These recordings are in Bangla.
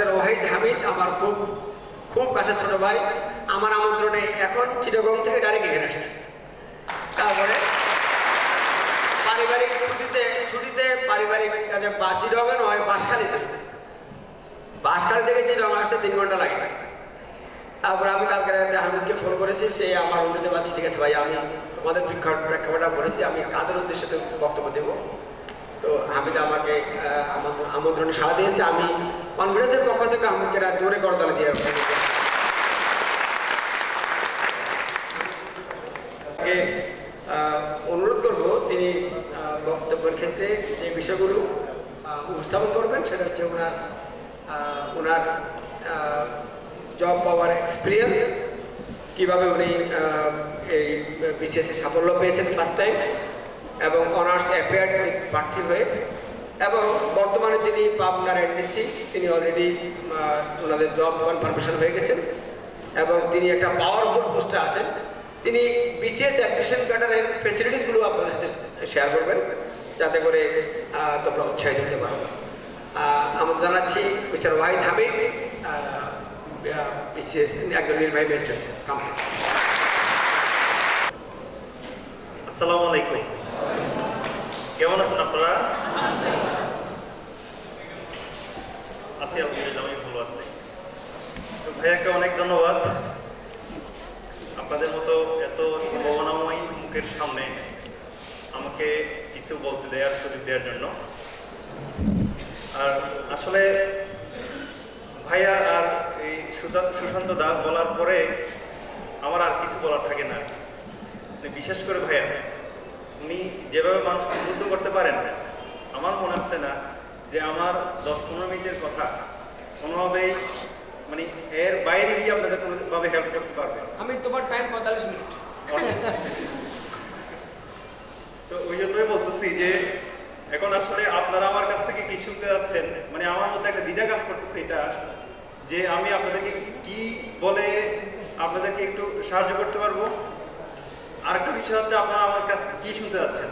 মিস্টার ওয়াহিদ হামিদ, আমার খুব খুব কাছে ছোট ভাই, আমার আমন্ত্রণে এখন চিরগম থেকে ডাইরেক্ট এখানে আসছে। তারপরে পারিবারিক ছুটিতে ছুটিতে পারিবারিক কাজে বাস চিরগমে নয় বাসখালি ছিল। বাসখালি থেকে চিরগম আসতে তিন ঘণ্টা লাগে। তারপরে আমি কালকে হামিদকে ফোন করেছি, সে আমার অনুরোধে পাচ্ছি ঠিক আছে ভাই, আমি তোমাদের প্রেক্ষা- প্রেক্ষাপটটা বলেছি, আমি কাদের উদ্দেশ্যে বক্তব্য দেবো? তো হামিদ আমাকে আমন্ত্রণে সাড়া দিয়েছে, আমি কনফারেন্সের পক্ষ থেকে রাত জোরে করতলে দিয়ে অনুরোধ করব, তিনি বক্তব্যের ক্ষেত্রে যে বিষয়গুলো উপস্থাপন করবেন, সেটা হচ্ছে ওনার ওনার জব পাওয়ার এক্সপিরিয়েন্স কীভাবে উনি এই বিসিএসে সাফল্য পেয়েছেন ফার্স্ট টাইম এবং অনার্স অ্যাফেয়ার প্রার্থী হয়ে এবং বর্তমানে তিনি পাবনার এনডিসি, তিনি অলরেডি ওনাদের জব কনফার্মেশন হয়ে গেছেন এবং তিনি একটা পাওয়ারফুল পোস্টে আছেন। তিনি বিসিএস অ্যাডমিশন কার্ডারের ফেসিলিটিসগুলো আপনাদের সাথে শেয়ার করবেন, যাতে করে তোমরা উৎসাহিত হতে পারো। আমরা জানাচ্ছি মিস্টার ওয়াহিদ হামিদ বিসিএস, একজন নির্বাহী ম্যাজিস্ট্রেট। আসসালামু আলাইকুম। কেমন আছেন আপনারা? আছি আলহামদুলিল্লাহ আমি ভালো আছি। ভাইয়াকে অনেক ধন্যবাদ। আপনাদের মতো এত সম্ভাবনাময় মুখের সামনে আমাকে কিছু বলতে দেওয়ার সুযোগ দেওয়ার জন্য। আর আসলে ভাইয়া আর এই সুশান্ত সুশান্ত দা বলার পরে আমার আর কিছু বলার থাকে না। মানে বিশেষ করে ভাইয়া, উনি যেভাবে মানুষকে উদ্বুদ্ধ করতে পারেন, আমার মনে হচ্ছে না যে আমার দশ পনেরো মিনিটের কথা কোনোভাবেই মানে এর বাইরে গিয়ে আপনাদের কোনোভাবে হেল্প করতে পারবে আমি তোমার টাইম পঁয়তাল্লিশ মিনিট। তো ওই জন্যই বলতেছি যে এখন আসলে আপনারা আমার কাছ থেকে কি শুনতে যাচ্ছেন? মানে আমার মধ্যে একটা দ্বিধা কাজ করতেছে এটা যে আমি আপনাদেরকে কি বলে আপনাদেরকে একটু সাহায্য করতে পারব? আরেকটা বিষয় হচ্ছে আপনারা আমার কাছ থেকে কি শুনতে যাচ্ছেন?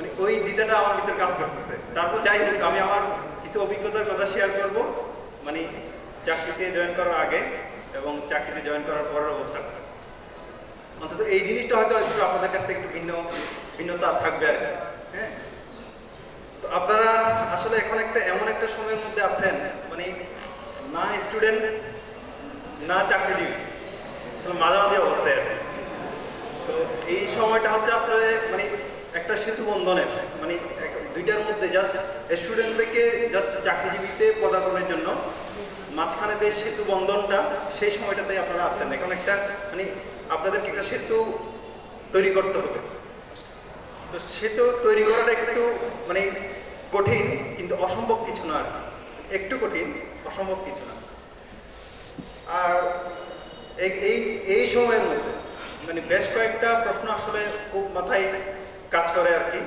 মানে ওই দ্বিধাটা আমার ভিতরে কাজ করতেছে। তারপর যাই হোক, আমি আমার কিছু অভিজ্ঞতার কথা শেয়ার করব। মানে চাকরিতে জয়েন করার আগে এবং চাকরিতে জয়েন করার পরের অবস্থাটা অন্তত এই জিনিসটা হয়তো একটু আপনাদের একটু ভিন্ন, ভিন্নতা থাকবে আর হ্যাঁ? তো আপনারা আসলে এখন একটা, এমন একটা সময়ের মধ্যে আছেন মানে না স্টুডেন্ট না চাকরিজীবী। আসলে মাঝামাঝি অবস্থায় আছে তো এই সময়টা হচ্ছে আপনার মানে একটা সেতু বন্ধনের মানে দুইটার মধ্যে জাস্ট স্টুডেন্ট থেকে জাস্ট চাকরিজীবীতে পদার্পণের জন্য মাঝখানে যে সেতু বন্ধনটা, সেই সময়টাতে আপনারা আছেন এখন একটা মানে আপনাদেরকে একটা সেতু তৈরি করতে হবে। তো সেতু তৈরি করাটা একটু মানে কঠিন, কিন্তু অসম্ভব কিছু না আর। একটু কঠিন, অসম্ভব কিছু না। আর এই এই সময়ের মধ্যে মানে বেশ কয়েকটা প্রশ্ন আসলে খুব মাথায় কাজ করে আর কি।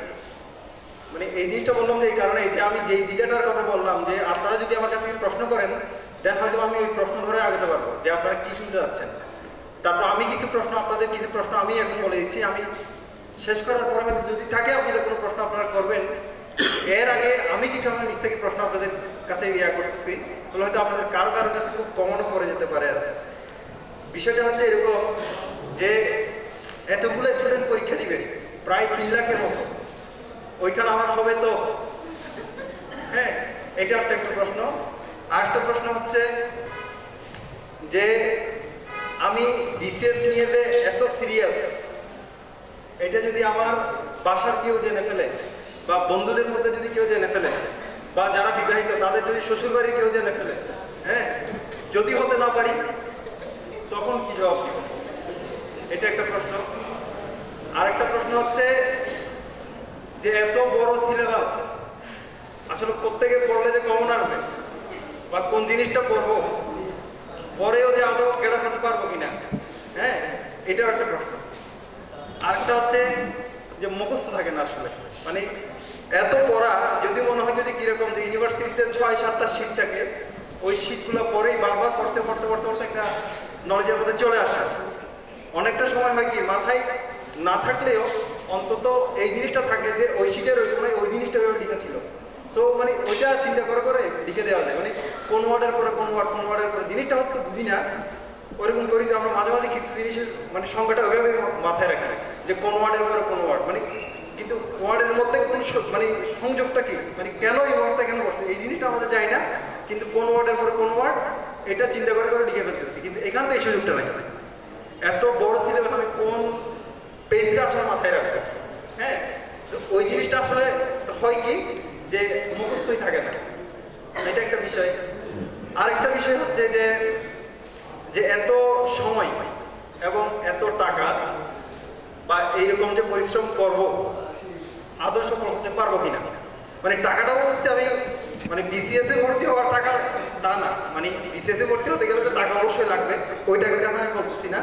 মানে এই জিনিসটা বললাম যে এই কারণে এই যে আমি যেই দিকটার কথা বললাম যে আপনারা যদি আমার কাছে প্রশ্ন করেন, দেন হয়তো আমি ওই প্রশ্ন ধরে আগাতে পারব, যে আপনারা কি শুনতে যাচ্ছেন। তারপর আমি কিছু প্রশ্ন, আপনাদের কিছু প্রশ্ন আমি এখন বলে দিচ্ছি। আমি শেষ করার পরে হয়তো যদি থাকে আপনাদের কোনো প্রশ্ন আপনারা করবেন, এর আগে আমি কিছু আমার নিজ থেকে প্রশ্ন আপনাদের কাছে ইয়া করতেছি। তাহলে হয়তো আপনাদের কারও কারও কাছে খুব কমনও পড়ে যেতে পারে আর। বিষয়টা হচ্ছে এরকম যে এতগুলো স্টুডেন্ট পরীক্ষা দিবে প্রায় তিন লাখের মতো। ওইখানে আমার হবে তো। হ্যাঁ এটা একটা একটা প্রশ্ন। আরেকটা প্রশ্ন হচ্ছে যে আমি বিসিএস নিয়ে যে এত সিরিয়াস এটা যদি আমার বাসার কেউ জেনে ফেলে বা বন্ধুদের মধ্যে যদি কেউ জেনে ফেলে বা যারা বিবাহিত, তাদের যদি শ্বশুরবাড়ির কেউ জেনে ফেলে হ্যাঁ যদি হতে না পারি, তখন কি জবাব দিব? এটা একটা প্রশ্ন। আরেকটা প্রশ্ন হচ্ছে যে এত বড় সিলেবাস আসলে প্রত্যেকে পড়লে যে কমন আসবে? বা কোন জিনিসটা পড়ব? পরেও যে আমরা কেনা করতে পারব কিনা? হ্যাঁ এটাও একটা প্রশ্ন। আরেকটা হচ্ছে যে মুখস্থ থাকে না আসলে। মানে এত পড়া, যদি মনে হয় যদি কীরকম যে ইউনিভার্সিটিতে ছয়, সাতটা সিট থাকে, ওই সিটগুলো পরেই বারবার পড়তে পড়তে পড়তে পড়তে একটা নলেজের মধ্যে চলে আসা। অনেকটা সময় হয় কি, মাথায় না থাকলেও অন্তত এই জিনিসটা থাকে যে ওই সিটের ওই সময় ওই জিনিসটা ওইভাবে লিখা ছিল। তো মানে ওইটা চিন্তা করে করে লিখে দেওয়া যায়। মানে কোন ওয়ার্ডের পরে কোন ওয়ার্ড কোন ওয়ার্ডের পরে জিনিসটা হয়তো বুঝি না। ওরকম করি তো আমরা মাঝে মাঝে কিছু জিনিসের মানে সংখ্যাটা ওইভাবে মাথায় রাখি। যে কোন ওয়ার্ডের পরে কোন ওয়ার্ড মানে কিন্তু ওয়ার্ডের মধ্যে কোন মানে সংযোগটা কি? মানে কেন এই ওয়ার্ডটা কেন করছে এই জিনিসটা আমাদের জানি না, কিন্তু কোন ওয়ার্ডের পরে কোন ওয়ার্ড এটা চিন্তা করে করে লিখে ফেলতেছি। কিন্তু এখানে তো এই সুযোগটা নাই। এত বড় সিলেবাস আমি কোন পেজটা আসলে মাথায় রাখব। হ্যাঁ? ওই জিনিসটা আসলে হয় কি? যে মুখস্থই থাকে না। এটা একটা বিষয়। আরেকটা বিষয় হচ্ছে যে যে এত সময় এবং এত টাকা বা এইরকম যে পরিশ্রম করব, আদর্শ হতে পারব কিনা? মানে টাকাটা বলতে আমি মানে বিসিএস এ ভর্তি হওয়ার টাকা তা না। মানে বিসিএস এ ভর্তি হতে গেলে তো টাকা অবশ্যই লাগবে। ওই টাকাটা আমি বলছি না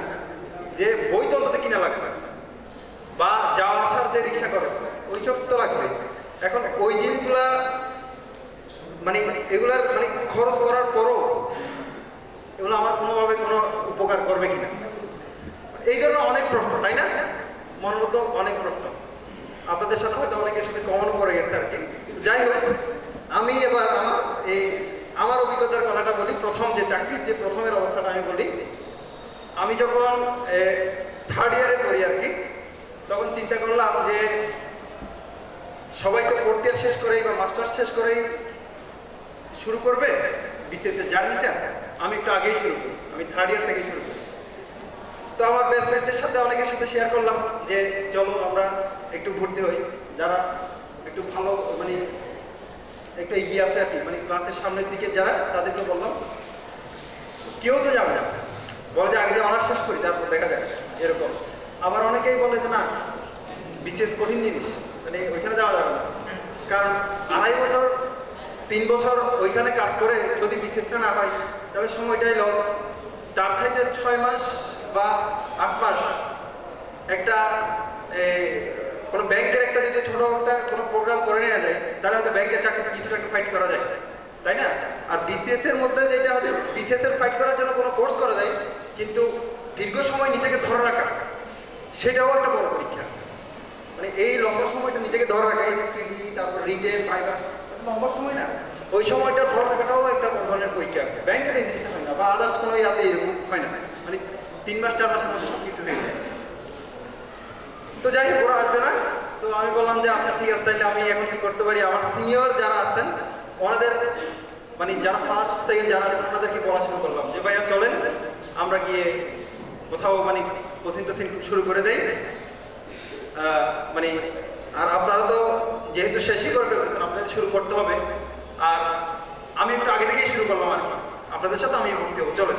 যে বই তো কিনা লাগবে। বা যাওয়া আসার যে রিক্সা খরচ ওইসব তো লাগবে। এখন ওই জিনিসগুলা মানে এগুলার মানে খরচ করার পরও এগুলো আমার কোনোভাবে কোনো উপকার করবে কিনা? এই ধরনের অনেক প্রশ্ন, তাই না? মনের মধ্যে অনেক প্রশ্ন। আপনাদের সাথে হয়তো অনেকের সাথে কমন করে গেছে আর কি। যাই হোক, আমি এবার আমার এই, আমার অভিজ্ঞতার কথাটা বলি। প্রথম যে চাকরির যে প্রথমের অবস্থাটা আমি বলি। আমি যখন থার্ড ইয়ারে পড়ি আর কি তখন চিন্তা করলাম যে সবাই তো ফোর্থ ইয়ার শেষ করেই বা মাস্টার্স শেষ করেই শুরু করবে বিসিএসের জার্নিটা আমি একটু আগেই শুরু করি, আমি থার্ড ইয়ার থেকেই শুরু করি। তো আমার ফ্রেন্ডদের সাথে অনেকের সাথে শেয়ার করলাম যে, চলো আমরা একটু ভর্তি হই। যারা একটু ভালো মানে একটু এগিয়ে আছে আর কি মানে ক্লাসের সামনের দিকে যারা, তাদেরকে বললাম, কেউ তো যাবে না। বলে যে, আগে যে অনার্স শেষ করি, তারপর দেখা যায় এরকম। আবার অনেকেই বলে যে না, বিশেষ কঠিন জিনিস মানে ওইখানে যাওয়া যাবে না। কারণ আড়াই বছর, তিন বছর ওইখানে কাজ করে যদি বিশেষটা না পাই, তাহলে সময়টাই লস তার চাইতে ছয় মাস বা আট মাস একটা কোনো ব্যাংকের একটা যদি ছোট একটা কোনো প্রোগ্রাম করে নেওয়া যায়, তাহলে হয়তো ব্যাংকের চাকরিতে কিছুটা একটা ফাইট করা যায়, তাই না? আর বিসিএস এর মধ্যে যেটা হচ্ছে বিসিএস এর ফাইট করার জন্য কোনো কোর্স করা যায়, কিন্তু দীর্ঘ সময় নিজেকে ধরে রাখা। সেটাও একটা বড় পরীক্ষা। মানে এই লম্বা সময়টা নিজেকে ধরে রাখা এই যে ফিডি তারপর রিটেল ফাইবার লম্বা সময় না। ওই সময়টা ধরে রাখাটাও একটা বড় ধরনের পরীক্ষা। ব্যাংকের এই জিনিসটা হয় না বা আদার্স কোনো ইয়াতে এরকম হয় না। মানে তিন মাস চার মাসের মধ্যে সব কিছু হয়ে যায়। তো যাই হোক ওরা আসবে না। তো আমি বললাম যে আচ্ছা ঠিক আছে তাহলে আমি এখন কি করতে পারি? আমার সিনিয়র যারা আছেন ওনাদের মানে যারা ফার্স্ট সেকেন্ড যারা আছেন, ওনাদেরকে পড়াশোনা করলাম যে ভাইয়া চলেন আমরা গিয়ে কোথাও মানে কোচিং টোচিং শুরু করে দেয়। মানে আর আপনারা তো যেহেতু শেষই করে ফেলতেছেন, আপনাদের শুরু করতে হবে। আর আমি একটু আগে থেকেই শুরু করলাম আর কি। আপনাদের সাথে আমি ভর্তি হব চলে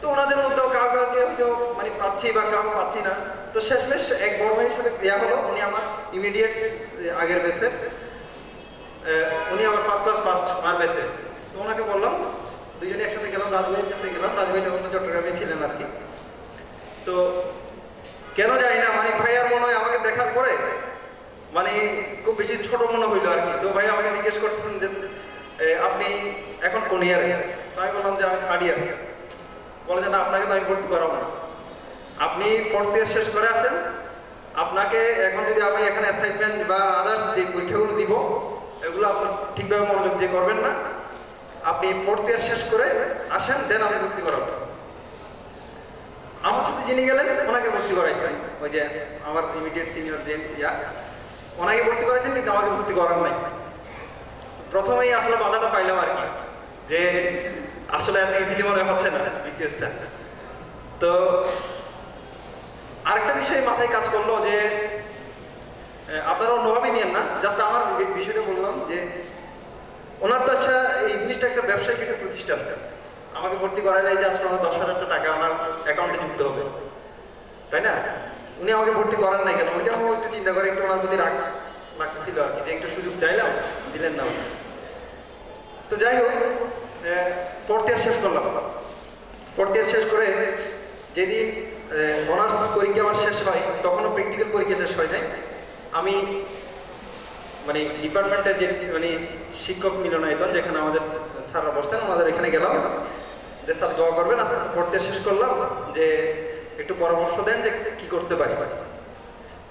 তো ওনাদের মধ্যেও কাউ কাউকে হয়তো মানে পাচ্ছি বা কাউ পাচ্ছি না। তো শেষমেশ এক বড় ভাইয়ের সাথে ইয়া হলো। উনি আমার ইমিডিয়েট আগের বেসে উনি আমার ফার্স্ট ক্লাস ফার্স্ট আমার বেসে তো ওনাকে বললাম দুজনে একসাথে গেলাম রাজবাড়ির কাছে গেলাম। রাজবাড়ি তখন চট্টগ্রামে ছিলেন আর কি। তো কেন জানি না মানে ভাই আর মনে হয় আমাকে দেখার পরে মানে খুব বেশি ছোট মনে হইল আর কি। তো ভাই আমাকে জিজ্ঞেস করছেন যে আপনি এখন কোন ইয়ারে তো আমি বললাম যে আমি থার্ড ইয়ার বলে যে না, আপনাকে তো আমি ভর্তি করাবো না। আপনি ফোর্থ ইয়ার শেষ করে আসেন। আপনাকে এখন যদি আমি এখানে অ্যাসাইনমেন্ট বা আদার্স যে পরীক্ষাগুলো দিব, এগুলো আপনি ঠিকভাবে মনোযোগ দিয়ে করবেন না। আপনি ফোর্থ ইয়ার শেষ করে আসেন দেন আমি ভর্তি করাবো। আমার সাথে যিনি গেলেন, ওনাকে ভর্তি করাইছেন। ওই যে আমার ইমিডিয়েট সিনিয়র যে ইয়া, ওনাকে ভর্তি করাইছেন, কিন্তু আমাকে ভর্তি করার নাই। প্রথমেই আসলে বাধাটা পাইলাম আর কি, যে আসলে এত ইজিলি মনে হচ্ছে না বিসিএসটা তো আরেকটা বিষয় মাথায় কাজ করল যে আপনারা অন্যভাবে নিয়েন না জাস্ট আমার বিষয়টা বললাম যে, ওনার তো আচ্ছা এই জিনিসটা একটা ব্যবসায়িক একটা প্রতিষ্ঠান। আমাকে ভর্তি করা করাইলে জাস্ট আমার দশ হাজার টাকা আমার অ্যাকাউন্টে যুক্ত হবে। তাই না? উনি আমাকে ভর্তি করার নাই কেন? ওইটা আমার একটু চিন্তা করে, একটু ওনার প্রতি রাগ লাগতেছিল আর কি, যে একটু সুযোগ চাইলাম, দিলেন না তো যাই হোক ইয়ার শেষ করলাম। ইয়ার শেষ করে যেদিন অনার্স পরীক্ষা আমার শেষ হয়, তখনও প্র্যাকটিক্যাল পরীক্ষা শেষ হয় নাই। আমি মানে ডিপার্টমেন্টের যে মানে শিক্ষক মিলনায়তন যেখানে আমাদের স্যাররা বসতেন আমাদের এখানে গেলাম। যে স্যার দোয়া করবেন আজকে ফোর্থ ইয়ার শেষ করলাম, যে একটু পরামর্শ দেন যে কি করতে পারি।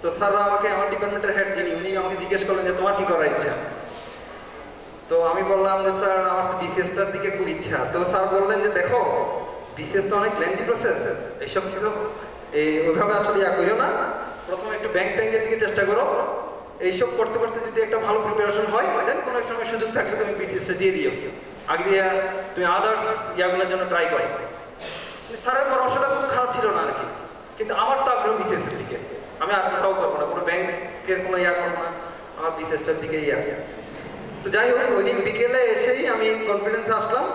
তো স্যাররা আমাকে আমার ডিপার্টমেন্টের হেড যিনি, উনি আমাকে জিজ্ঞেস করলেন যে তোমার কি করার ইচ্ছা? তো আমি বললাম যে স্যার, আমার তো বিসিএসটার দিকে খুব ইচ্ছা। তো স্যার বললেন যে দেখো বিসিএস তো অনেক লেন্দি প্রসেস এইসব কিছু, এই ওইভাবে আসলে ইয়া করিও না। প্রথমে একটু ব্যাংক ট্যাঙ্কের দিকে চেষ্টা করো। এইসব করতে করতে যদি একটা ভালো প্রিপারেশন হয় দেন কোনো একটা সুযোগ থাকলে তুমি বিসিএসটা দিয়ে দিও। আগে তুমি আদার্স ইয়াগুলোর জন্য ট্রাই করো। স্যারের পরামর্শটা খুব খারাপ ছিল না আর কি কিন্তু আমার তো আগ্রহ বিসিএসের দিকে। আমি আর কোথাও করব না, কোনো ব্যাংকের কোনো ইয়া করব না, আমার বিসিএসটার দিকে ইয়া। তো যাই হোক, ওই দিন বিকেলে এসেই আমি কনফিডেন্সে আসলাম।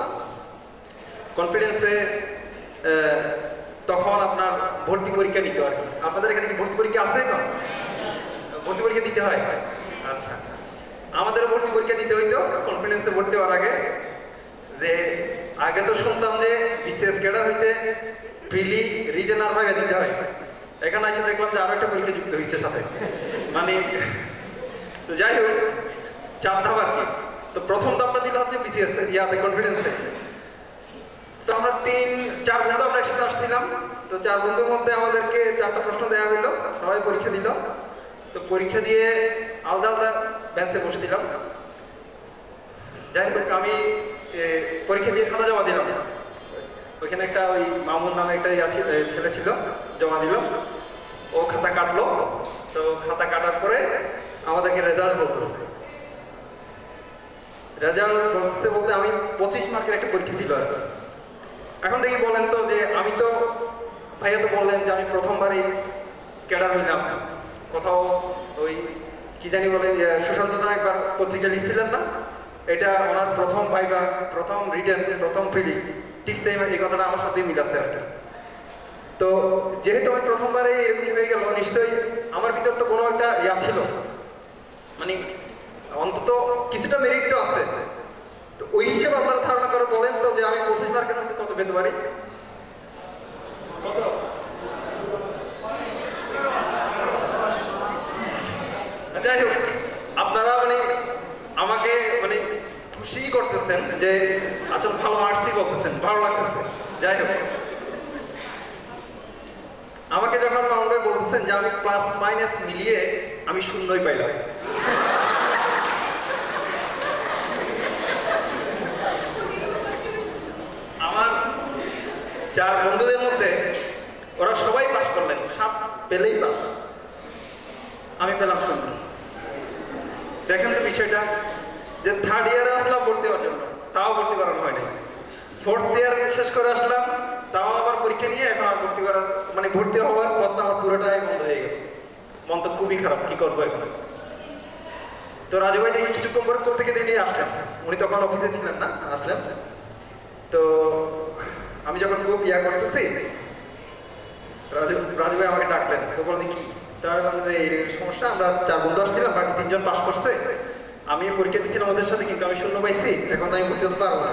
কনফিডেন্সে তখন আপনার ভর্তি পরীক্ষা নিতে কি আপনাদের এখানে কি ভর্তি পরীক্ষা আছে না ভর্তি পরীক্ষা দিতে হয়? আচ্ছা। আমাদের ভর্তি পরীক্ষা দিতে হইতো কনফিডেন্সে ভর্তি হওয়ার আগে। যে আগে তো শুনতাম যে বিসিএস ক্যাডার হইতে প্রিলি রিটেন আর দিতে হয়। এখানে এসে দেখলাম যে আরও একটা পরীক্ষা যুক্ত হচ্ছে সাথে। মানে তো যাই হোক চার ধাপ আর কি। তো প্রথম ধাপটা দিলে হচ্ছে বিসিএস ইয়াতে কনফিডেন্সে তো আমরা তিন, চার বন্ধু আমরা একসাথে আসছিলাম। তো চার বন্ধুর মধ্যে আমাদেরকে চারটা প্রশ্ন দেওয়া হলো। সবাই পরীক্ষা দিল। তো পরীক্ষা দিয়ে আলাদা আলাদা বেঞ্চে বসছিলাম যাই হোক আমি পরীক্ষা দিয়ে খাতা জমা দিলাম। ওইখানে একটা ওই মামুন নামে একটা ছেলে ছিল জমা দিল। ও খাতা কাটলো। তো খাতা কাটার পরে আমাদেরকে রেজাল্ট বলতেছে। রেজাল্ট বলতে বলতে আমি পঁচিশ মার্কের একটা পরীক্ষা ছিল আর এখন দেখি বলেন তো যে আমি তো, ভাইয়া তো বললেন যে আমি প্রথমবারই ক্যাডার হইলাম। কোথাও ওই কি জানি বলে সুশান্ত একবার পত্রিকা লিখছিলেন না? এটা ওনার প্রথম ভাইবা প্রথম রিটার্ন প্রথম ফিডি ঠিক সেম এই কথাটা আমার সাথে মিল আর তো যেহেতু আমি প্রথমবারে এরকম হয়ে গেল, নিশ্চয়ই আমার ভিতর তো কোনো একটা ইয়া ছিল। মানে অন্তত কিছুটা মেরিট তো আছে। তো ওই হিসেবে আপনারা ধারণা করে বলেন তো যে আমি পঁচিশ মার্কের মধ্যে কত পেতে পারি? যাই হোক। আপনারা মানে খুশি করতেছেন যে আসলে ভালো মার্কসই বলতেছেন ভালো লাগতেছে। যাই হোক। আমাকে যখন মামুন বলতেছেন যে আমি প্লাস মাইনাস মিলিয়ে আমি শূন্যই পাইলাম। আমার চার বন্ধুদের মধ্যে ওরা সবাই পাস করলেন, সাত পেলেই পাস আমি পেলাম শূন্য। দেখেন তো বিষয়টা, যে থার্ড ইয়ারে আসলাম ভর্তি হওয়ার জন্য তাও ভর্তি করানো হয়নি। ফোর্থ ইয়ার শেষ করে আসলাম, তাও আবার পরীক্ষা নিয়ে এখন আর ভর্তি করার মানে ভর্তি হওয়ার পথটা আমার পুরোটাই বন্ধ হয়ে গেছে। মন তো খুবই খারাপ, কি করব এখন? তো রাজু ভাই দেখি কিছুক্ষণ পরে কোথা থেকে নিয়ে আসলেন। উনি তখন অফিসে ছিলেন না, আসলেন। তো আমি যখন খুব ইয়া করতেছি, রাজু রাজু ভাই আমাকে ডাকলেন। তো বললেন, কি? তা আমি যে, এই সমস্যা, আমরা চার বন্ধু আসছিলাম, বাকি তিনজন পাস করছে। আমি পরীক্ষা দিচ্ছিলাম ওদের সাথে কিন্তু আমি শূন্য পাইছি, এখন আমি ভর্তি হতে পারব না।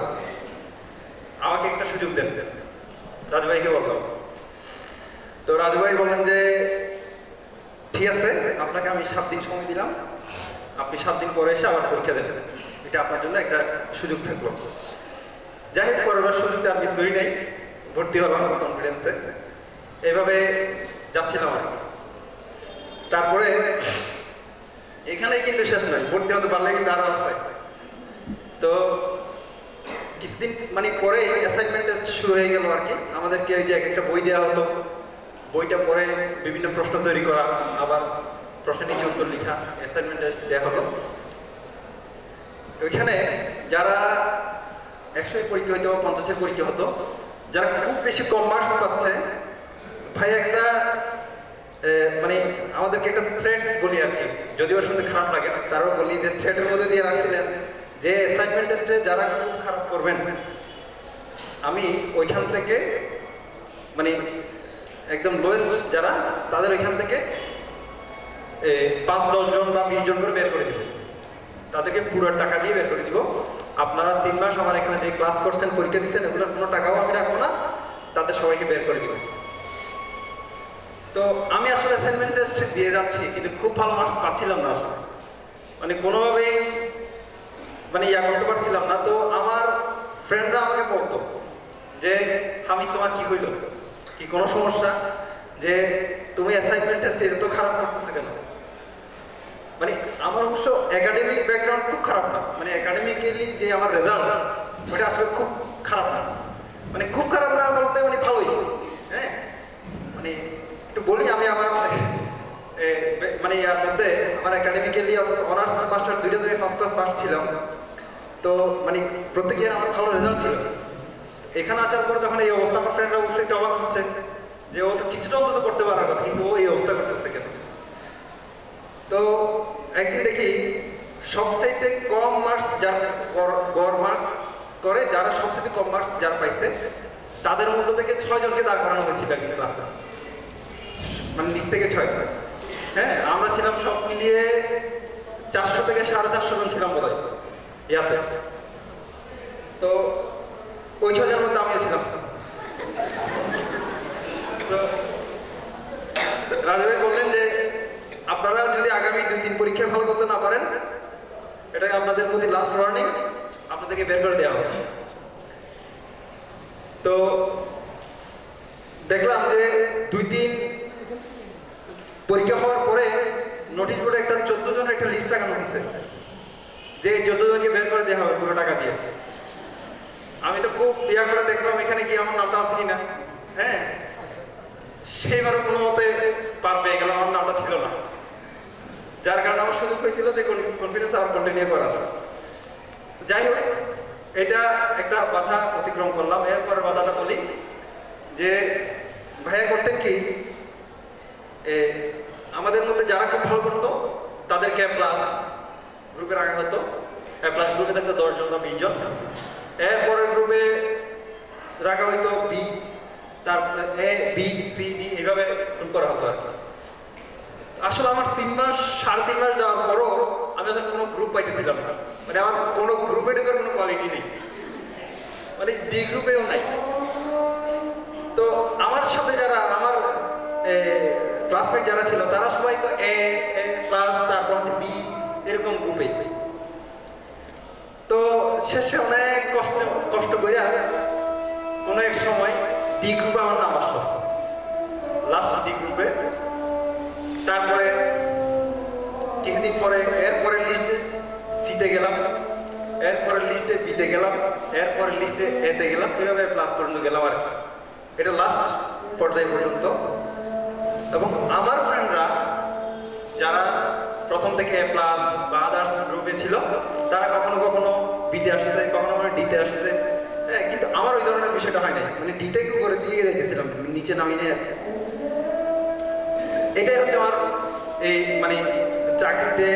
আমাকে একটা সুযোগ দেন। রাজু ভাইকে বললাম তো রাজু ভাই বললেন যে, ঠিক আছে, আপনাকে আমি সাত দিন সময় দিলাম। আপনি সাত দিন পরে এসে আবার পরীক্ষা দেবেন। এটা আপনার জন্য একটা সুযোগ থাকল। যাই হোক, পরের বার সুযোগটা আর মিস করি নাই। ভর্তি হলাম আমার কনফিডেন্সে এইভাবে যাচ্ছিলাম আর তারপরে এখানেই কিন্তু শেষ নয় ভর্তি হতে পারলে কিন্তু আরও আছে। তো কিছুদিন মানে পরে অ্যাসাইনমেন্ট শুরু হয়ে গেল আর কি। আমাদেরকে ওই যে এক একটা বই দেওয়া হলো। বইটা পরে বিভিন্ন প্রশ্ন তৈরি করা, আবার প্রশ্ন নিচে উত্তর লেখা অ্যাসাইনমেন্ট দেওয়া হলো। ওইখানে যারা একশোই পরীক্ষা হইতো পঞ্চাশের পরীক্ষা হতো, যারা খুব বেশি কম মার্কস পাচ্ছে, ভাই একটা মানে আমাদেরকে একটা থ্রেড বলি আর কি। যদিও শুনতে খারাপ লাগে, তারও বলি যে থ্রেডের মধ্যে দিয়ে রাখছিলেন যে অ্যাসাইনমেন্ট টেস্টে যারা খুব খারাপ করবেন, আমি ওইখান থেকে মানে একদম লোয়েস্ট যারা, তাদের ওইখান থেকে পাঁচ, দশ জন বা বিশ জন করে বের করে দিব। তাদেরকে পুরো টাকা দিয়ে বের করে দিব। আপনারা তিন মাস আমার এখানে যে ক্লাস করছেন, পরীক্ষা দিচ্ছেন, এগুলোর কোনো টাকাও আমি রাখব না। তাদের সবাইকে বের করে দিব। তো আমি আসলে অ্যাসাইনমেন্ট টেস্ট দিয়ে যাচ্ছি, কিন্তু খুব ভালো মার্কস পাচ্ছিলাম না আসলে। মানে কোনোভাবেই মানে ইয়া করতে পারছিলাম না। তো আমার ফ্রেন্ডরা আমাকে বলতো যে আমি তোমার কি হইল? কি কোনো সমস্যা? যে, তুমি অ্যাসাইনমেন্ট টেস্টে এত খারাপ করতেছে কেন? মানে আমার অবশ্য একাডেমিক ব্যাকগ্রাউন্ড খুব খারাপ না। মানে একাডেমিক্যালি যে আমার রেজাল্ট ওটা আসলে খুব খারাপ না। মানে খুব খারাপ না বলতে মানে ভালোই। বলি, আমি আমার মানে ইয়ার মধ্যে আমার একাডেমিক্যালি অনার্স মাস্টার দুইটা ধরে ফার্স্ট ক্লাস পাস ছিলাম। তো মানে প্রত্যেক আমার ভালো রেজাল্ট ছিল। এখানে আসার পর যখন এই অবস্থা আমার ফ্রেন্ডরা অবশ্যই একটু অবাক হচ্ছে যে ও তো কিছুটা অন্তত করতে পারার কথা কিন্তু ও এই অবস্থা করতেছে কেন? তো, একদিন দেখি সবচাইতে কম মার্কস যার গড় মার্ক করে, যারা সবচেয়ে কম মার্কস যারা পাইছে, তাদের মধ্যে থেকে ছয় জনকে দাঁড় করানো হয়েছিল একদিন ক্লাসে মানে নিচ থেকে ছয় হ্যাঁ আমরা ছিলাম সব মিলিয়ে চারশো থেকে সাড়ে চারশো জন ছিলাম বোধ ইয়াতে। তো ওই ছজনের মধ্যে আমিও ছিলাম। তো বললেন যে, আপনারা যদি আগামী দুই তিন পরীক্ষা ভালো করতে না পারেন এটা আপনাদের প্রতি লাস্ট ওয়ার্নিং আপনাদেরকে বের করে দেওয়া হবে। তো দেখলাম যে দুই তিন পরীক্ষা হওয়ার পরে নোটিশ বোর্ডে একটা চোদ্দ জনের একটা লিস্ট টাকানো হয়েছে যে চোদ্দ জনকে বের করে দেওয়া হবে, পুরো টাকা দিয়ে আমি তো খুব ইয়া করে দেখলাম এখানে কি আমার নামটা আছে কিনা। হ্যাঁ? সেইবারও কোনো মতে পার পেয়ে গেলাম, আমার নামটা ছিল না। যার কারণে আমার সুযোগ হয়েছিল যে কনফিডেন্স আবার কন্টিনিউ করার। যাই হোক, এটা একটা বাধা অতিক্রম করলাম। এরপরে বাধাটা বলি যে, ভাইয়া করতেন কি? আমাদের মধ্যে যারা খুব ভালো করতো তাদেরকে প্লাস গ্রুপে রাখা হতো প্লাস গ্রুপে থাকতো দশজন বা বিশ জন এরপরের গ্রুপে রাখা হইতো বি তারপরে এ বি সি ডি এইভাবে গ্রুপ করা হতো আর কি। আসলে আমার তিন মাস, সাড়ে তিন মাস যাওয়ার পরও আমি আসলে কোনো গ্রুপ পাইতেছিলাম না। মানে আমার কোনো গ্রুপে ঢুকার কোনো কোয়ালিটি নেই। মানে ডি গ্রুপেও নাই। তো আমার সাথে যারা, আমার ক্লাসমেট যারা ছিল তারা সবাই তো এ ক্লাস তারপর হচ্ছে বি এরকম গ্রুপে তো শেষে অনেক কষ্ট কষ্ট করে কোনো এক সময় ডি গ্রুপে আমার নাম আসলো। লাস্ট ডি গ্রুপে তারপরে কিছুদিন পরে এরপরে লিস্টে সিতে গেলাম, এরপরের লিস্টে বিতে গেলাম এরপরে লিস্টে এতে গেলাম, এভাবে ক্লাস পর্যন্ত গেলাম আর এটা লাস্ট পর্যায় পর্যন্ত। এবং আমার ফ্রেন্ডরা যারা প্রথম থেকে প্লাস বা আদার্স গ্রুপে ছিল। তারা কখনো কখনো বিতে আসছে, কখনো কখনো ডিতে আসছে। হ্যাঁ কিন্তু আমার ওই ধরনের বিষয়টা হয় নাই। মানে ডিতে কেউ করে দিয়ে রেখেছিলাম নিচে নামিয়ে নিয়ে এটাই হচ্ছে আমার এই মানে চাকরিতে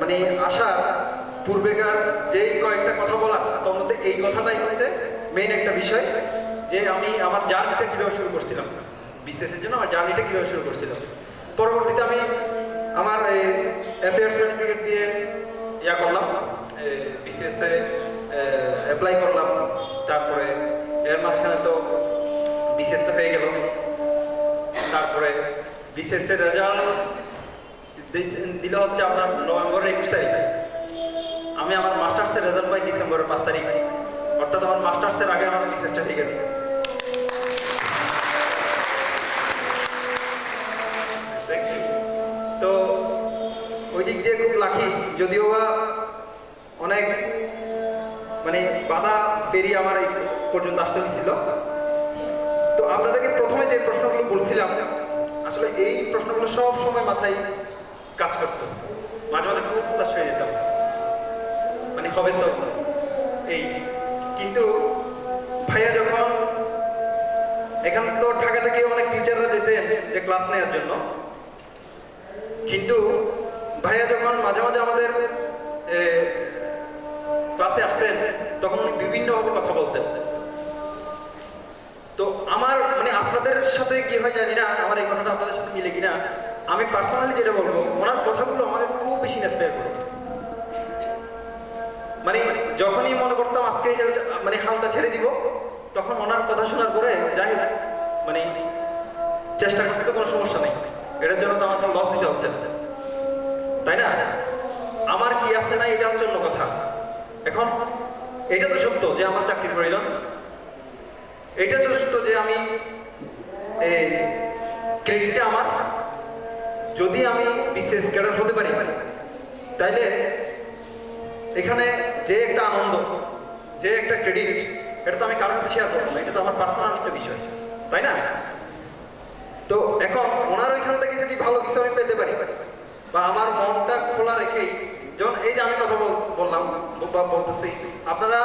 মানে আসা পূর্বেকার যেই কয়েকটা কথা বলা, তার মধ্যে এই কথাটাই হচ্ছে মেইন একটা বিষয়, যে আমি আমার জার্নিটা কীভাবে শুরু করছিলাম। বিসিএস এর জন্য আমার জার্নিটা কীভাবে শুরু করছিলাম। পরবর্তীতে আমি আমার অ্যাফেয়ার সার্টিফিকেট দিয়ে ইয়া করলাম বিসিএস অ্যাপ্লাই করলাম। তারপরে এর মাঝখানে তো বিসিএসটা হয়ে গেল তারপরে বিসিএস এর রেজাল্ট দিল হচ্ছে আপনার নভেম্বরের একুশ তারিখে। আমি আমার মাস্টার্সের রেজাল্ট পাই ডিসেম্বরের পাঁচ তারিখ। অর্থাৎ আমার মাস্টার্সের আগে আমার বিসিএসটা ঠিক আছে। যদিও বা অনেক মানে বাধা পেরিয়ে আমার এই পর্যন্ত আসতে হয়েছিল। তো আপনাদেরকে প্রথমে যে প্রশ্নগুলো বলছিলাম, আসলে এই প্রশ্নগুলো সব সময় মাথায় কাজ করতো। মাঝে মাঝে খুব হতাশ হয়ে যেতাম। মানে হবে তো এই। কিন্তু ভাইয়া যখন এখান তো ঢাকা থেকে অনেক টিচাররা যেতেন যে ক্লাস নেওয়ার জন্য, কিন্তু ভাইয়া যখন মাঝে মাঝে আমাদের ক্লাসে আসতেন, তখন উনি বিভিন্নভাবে কথা বলতেন। তো আমার মানে আপনাদের সাথে কি হয় জানি না, আমার এই কথাটা আপনাদের সাথে মিলে কিনা, আমি পার্সোনালি যেটা বলব, ওনার কথাগুলো আমাকে খুব বেশি ইন্সপায়ার করতো। মানে যখনই মনে করতাম আজকে মানে হালটা ছেড়ে দিব, তখন ওনার কথা শোনার পরে যাই মানে চেষ্টা করতে তো কোনো সমস্যা নেই। এটার জন্য তো আমার লস দিতে হচ্ছে না। তাই না? আমার কি আছে না, এটা হচ্ছে অন্য কথা। এখন, এটা তো সত্য যে আমার চাকরির প্রয়োজন। এটা তো সত্য যে আমি ক্রেডিটটা আমার। যদি আমি বিশেষ ক্যাডার হতে পারি, তাইলে এখানে যে একটা আনন্দ, যে একটা ক্রেডিট এটা তো আমি কারোর সাথে শেয়ার করব না, এটা তো আমার পার্সোনাল একটা বিষয়, তাই না? তো এখন ওনার ওইখান থেকে যদি ভালো কিছু আমি পেতে পারি বা আমার মনটা খোলা রেখেই, যেমন এই যে আমি কথা বল- বললাম বা বলতেছি, আপনারা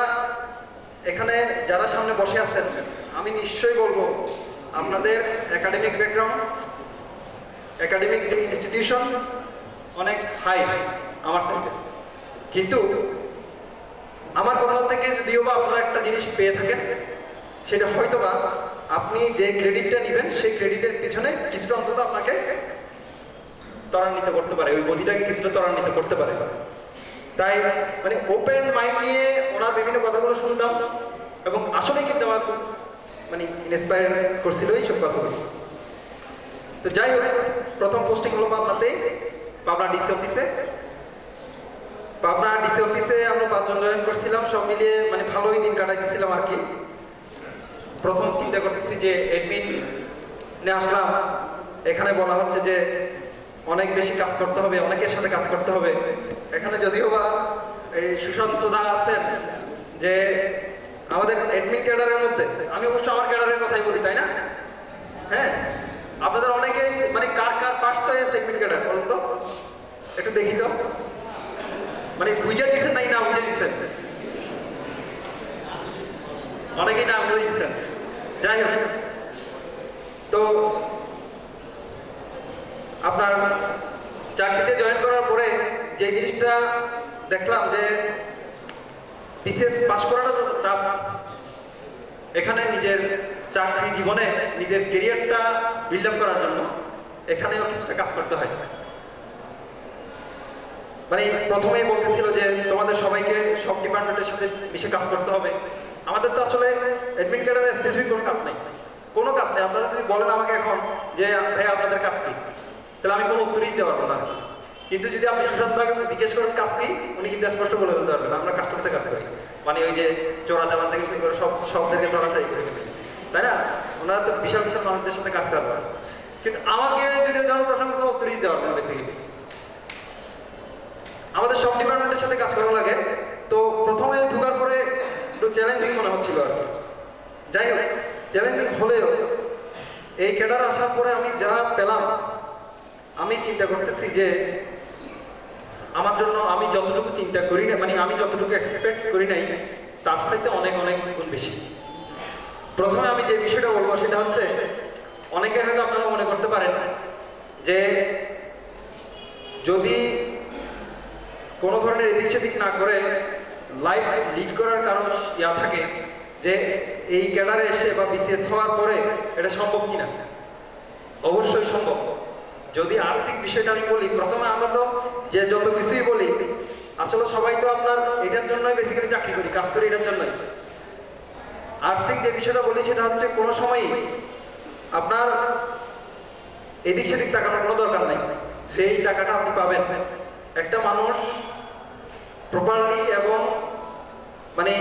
এখানে যারা সামনে বসে আছেন, আমি নিশ্চয়ই বলব, আপনাদের একাডেমিক ব্যাকগ্রাউন্ড একাডেমিক যে ইনস্টিটিউশন অনেক হাই আমার সাথে কিন্তু আমার কোথাও থেকে যদিও বা আপনারা একটা জিনিস পেয়ে থাকেন, সেটা হয়তো বা আপনি যে ক্রেডিটটা নেবেন, সেই ক্রেডিটের পিছনে কিছুটা অন্তত আপনাকে ত্বরান্বিত করতে পারে, ওই গতিটাকে কিছুটা ত্বরান্বিত করতে পারে। তাই মানে ওপেন মাইন্ড নিয়ে ওনার বিভিন্ন কথাগুলো শুনতাম এবং আসলে কিন্তু আমার খুব মানে ইন্সপায়ার করছিল এইসব কথাগুলো। তো যাই হোক, প্রথম পোস্টিং হলো পাবনাতে, পাবনা ডিসি অফিসে পাবনা ডিসি অফিসে আমরা পাঁচজন জয়েন করছিলাম, সব মিলিয়ে মানে ভালোই দিন কাটাইতেছিলাম আর কি। প্রথম চিন্তা করতেছি যে এডমিন নে আসলাম, এখানে বলা হচ্ছে যে অনেক বেশি কাজ করতে হবে, অনেকের সাথে কাজ করতে হবে। এখানে যদিও বা এই সুশান্ত দা আছেন, যে আমাদের এডমিন ক্যাডারের মধ্যে, আমি অবশ্য আমার ক্যাডারের কথাই বলি, তাই না? হ্যাঁ? আপনাদের অনেকেই মানে কার কার পার্টস হয়েছে এডমিন ক্যাডার বলুন তো? একটু দেখি তো। মানে বুঝে দিচ্ছেন নাই না বুঝে দিচ্ছেন অনেকেই না বুঝে দিচ্ছেন যাই হোক। তো আপনার চাকরিতে জয়েন করার পরে যে জিনিসটা দেখলাম যে বিশেষ পাশ করাটা এখানে নিজের চাকরি জীবনে নিজের কেরিয়ারটা বিল্ড আপ করার জন্য এখানেও কিছুটা কাজ করতে হয়। মানে প্রথমেই বলতেছিল যে তোমাদের সবাইকে সব ডিপার্টমেন্টের সাথে মিশে কাজ করতে হবে। আমাদের তো আসলে অ্যাডমিন ক্যাডারের স্পেসিফিক কোনো কাজ নেই। কোনো কাজ নেই। আপনারা যদি বলেন আমাকে এখন যে ভাই আপনাদের কাজ কি? তাহলে আমি কোনো উত্তরই দিতে পারব না। কিন্তু যদি আপনি সুশান্তকে জিজ্ঞেস করেন কাজ কি উনি কিন্তু স্পষ্ট বলে বলতে পারবেন, আমরা কাস্টমার্সের কাজ করি। মানে ওই যে চোরা চালান থেকে শুরু করে সব, সবদেরকে ধরাটাই করে ফেলি তাই না? ওনারা তো বিশাল বিশাল মানুষদের সাথে কাজ করবেন কিন্তু আমাকে যদি ওই প্রশ্ন করতে উত্তরই দিতে পারবেন থেকে আমাদের সব ডিপার্টমেন্টের সাথে কাজ করা লাগে। তো প্রথমে ঢোকার পরে একটু চ্যালেঞ্জিং মনে হচ্ছিল আর। যাই হোক চ্যালেঞ্জিং হলেও এই ক্যাডার আসার পরে আমি যা পেলাম আমি চিন্তা করতেছি যে আমার জন্য আমি যতটুকু চিন্তা করি না মানে আমি যতটুকু এক্সপেক্ট করি নাই, তার সাথে অনেক অনেক গুণ বেশি। প্রথমে আমি যে বিষয়টা বলব সেটা হচ্ছে, অনেকে হয়তো আপনারা মনে করতে পারেন যে যদি কোনো ধরনের এদিক সেদিক না করে লাইফ লিড করার কারণ ইয়া থাকে যে এই ক্যাডারে এসে বা বিসিএস হওয়ার পরে এটা সম্ভব কিনা? অবশ্যই সম্ভব। যদি আর্থিক বিষয়টা আমি বলি, প্রথমে আমরা তো যে যত কিছুই বলি, আসলে সবাই তো আপনার এটার জন্যই বেসিক্যালি চাকরি করি, কাজ করি এটার জন্যই। আর্থিক যে বিষয়টা বলি, সেটা হচ্ছে কোনো সময়ই আপনার এদিক সেদিক তাকানোর কোনো দরকার নাই। সেই টাকাটা আপনি পাবেন। একটা মানুষ প্রপারলি এবং মানে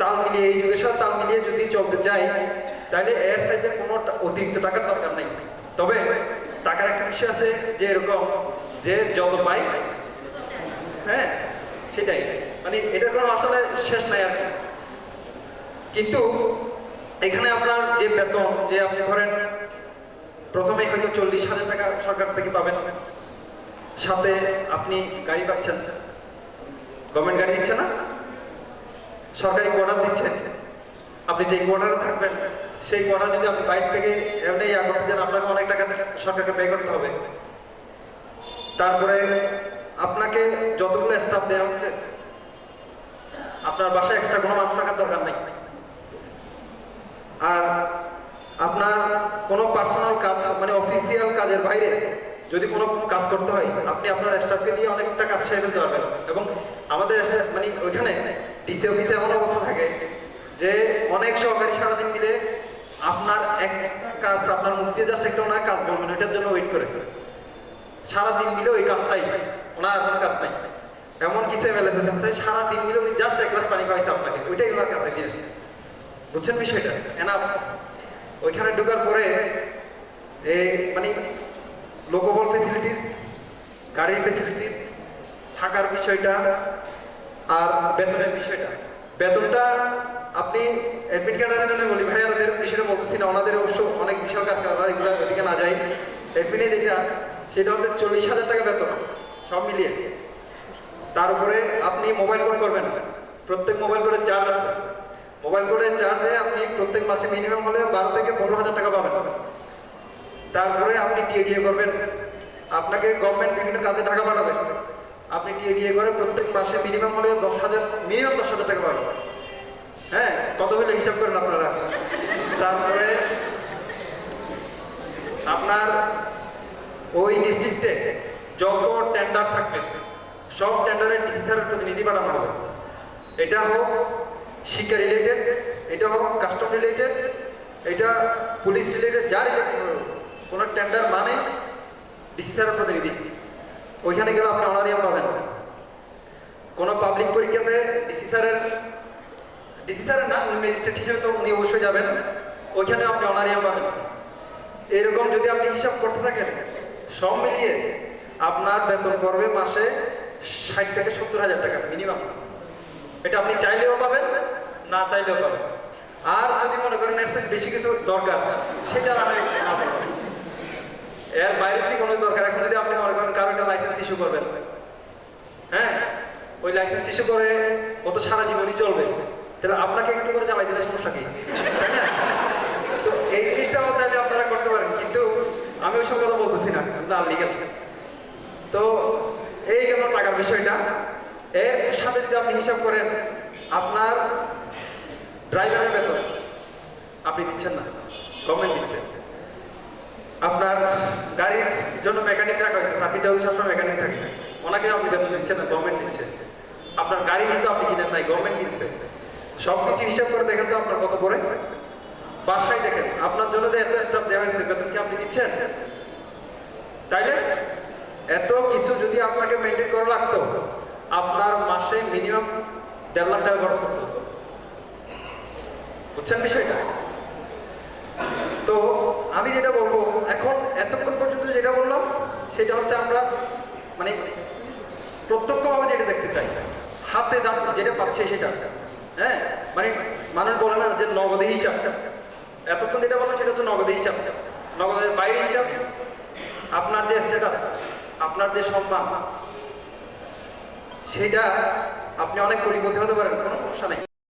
তাল মিলিয়ে, এই যুগের সাথে তাল মিলিয়ে যদি চলতে চাই তাহলে এর সাইডে কোনো অতিরিক্ত টাকার দরকার নেই। তবে টাকার একটা বিষয় আছে যে এরকম, যে যত পাই হ্যাঁ সেটাই। মানে এটার কোনো আসলে শেষ নাই আর কিন্তু এখানে আপনার যে বেতন, যে আপনি ধরেন প্রথমে হয়তো চল্লিশ হাজার টাকা সরকার থেকে পাবেন। সাথে আপনি গাড়ি পাচ্ছেন। গভর্নমেন্ট গাড়ি দিচ্ছে না? সরকারি কোয়ার্টার দিচ্ছে? আপনি যে কোয়ার্টারে থাকবেন, সেই কোয়ার্টার যদি আপনি বাইরে থেকে এমনি ইয়া করতে চান আপনাকে অনেক টাকা সরকারকে পে করতে হবে। তারপরে আপনাকে যতগুলো স্টাফ দেওয়া হচ্ছে, আপনার বাসায় এক্সট্রা কোনো মানুষ রাখার দরকার নেই। আর আপনার কোনো পার্সোনাল কাজ মানে অফিসিয়াল কাজের বাইরে যদি কোনো কাজ করতে হয়, আপনি আপনার স্টাফকে দিয়ে অনেকটা কাজ সেরে ফেলতে পারবেন। এবং আমাদের মানে ওইখানে ডিসি অফিসে এমন অবস্থা থাকে যে অনেক সহকারী সারাদিন মিলে আপনার এক কাজ আপনার মুখ জাস্ট একটা ওনার কাজ বলবেন ওইটার জন্য ওয়েট করে। সারাদিন মিলে ওই কাজটাই ওনার আর কোনো কাজ নাই। এমন কিছু এমএলএ আছে, সারাদিন মিলে উনি জাস্ট এক গ্লাস পানি খাওয়াইছে আপনাকে, ওইটাই ওনার কাছে দিয়ে বুঝছেন বিষয়টা? এনা ওইখানে ঢোকার পরে এই মানে লোকবল ফেসিলিটিস গাড়ির ফেসিলিটিস থাকার বিষয়টা আর বেতনের বিষয়টা। বেতনটা আপনি অ্যাডমিট কার্ডের জন্য বলি ভাই আমাদের বিষয়টা বলতেছি না, ওনাদের অবশ্য অনেক বিশাল কারখানা এগুলো ওদিকে না যাই অ্যাডমিনে যেটা, সেটা হচ্ছে চল্লিশ হাজার টাকা বেতন, সব মিলিয়ে। তার উপরে আপনি মোবাইল কোড করবেন প্রত্যেক মোবাইল কোডের চার্জ আছে। মোবাইল কোডের চার্জে আপনি প্রত্যেক মাসে মিনিমাম হলে বারো থেকে পনেরো হাজার টাকা পাবেন। তারপরে আপনি টিএডিএ করবেন। আপনাকে গভর্নমেন্ট বিভিন্ন কাজে টাকা পাঠাবে। আপনি টিএডিএ করে প্রত্যেক মাসে মিনিমাম হলে দশ হাজার মিনিমাম দশ হাজার টাকা পাবেন। হ্যাঁ কত হলে হিসাব করেন আপনারা? তারপরে আপনার ওই ডিস্ট্রিক্টে যত টেন্ডার থাকবে, সব টেন্ডারে ডিসি প্রতিনিধি পাঠানো হবে। এটা হোক শিক্ষা রিলেটেড এটা হোক কাস্টম রিলেটেড এটা পুলিশ রিলেটেড যা কোনো টেন্ডার মানে ডিসি স্যারের প্রতিনিধি। ওইখানে গেলে আপনি অনারিয়াম পাবেন। কোনো পাবলিক পরীক্ষাতে ডিসি স্যারের ডিসি না, উনি ম্যাজিস্ট্রেট হিসেবে তো উনি অবশ্যই যাবেন। ওইখানে আপনি অনারিয়াম পাবেন। এরকম যদি আপনি হিসাব করতে থাকেন, সব মিলিয়ে আপনার বেতন পড়বে মাসে ষাট থেকে সত্তর হাজার টাকা মিনিমাম এটা আপনি চাইলেও পাবেন, না চাইলেও পাবেন। আর যদি মনে করেন এর বেশি কিছু দরকার, সেটা আমি এর বাইরে যদি কোনো দরকার। এখন যদি আপনি মনে করেন কারও একটা লাইসেন্স ইস্যু করবেন হ্যাঁ? ওই লাইসেন্স ইস্যু করে ও তো সারা জীবনই চলবে। তাহলে আপনাকে একটু করে চালাই দিলে সমস্যা কি? তো এই জিনিসটাও চাইলে আপনারা করতে পারেন, কিন্তু আমি ওইসব কথা বলতেছি না না লিগেল তো এই গেল টাকার বিষয়টা। এর সাথে যদি আপনি হিসাব করেন, আপনার ড্রাইভারের বেতন, আপনি দিচ্ছেন না গভর্নমেন্ট দিচ্ছে। আপনার গাড়ির জন্য মেকানিক রাখা হয়েছে, আপনি যদি সবসময় মেকানিক থাকে ওনাকে আপনি বেতন দিচ্ছেন না গভর্নমেন্ট দিচ্ছে। আপনার গাড়ি কিন্তু আপনি কিনেন নাই গভর্নমেন্ট দিচ্ছে সব কিছু হিসাব করে দেখেন তো আপনার কত পড়ে? বাসায় দেখেন, আপনার জন্য যে এত স্টাফ দেওয়া হয়েছে, বেতন কি আপনি দিচ্ছেন? তাইলে এত কিছু যদি আপনাকে মেনটেন করা লাগতো, আপনার মাসে মিনিমাম দেড় লাখ টাকা খরচ হতো। বুঝছেন বিষয়টা? তো আমি যেটা বলব, এখন এতক্ষণ পর্যন্ত যেটা বললাম, সেটা হচ্ছে আমরা মানে প্রত্যক্ষভাবে যেটা দেখতে চাই, হাতে যেটা পাচ্ছে সেটা। হ্যাঁ মানে মানুষ বলে না যে নগদে হিসাব এতক্ষণ যেটা বললাম সেটা তো নগদে হিসাব নগদের বাইরে হিসাব। আপনার যে স্ট্যাটাস আপনার যে সম্মান, সেটা আপনি অনেক পরিপতি হতে পারেন, কোনো সমস্যা নেই।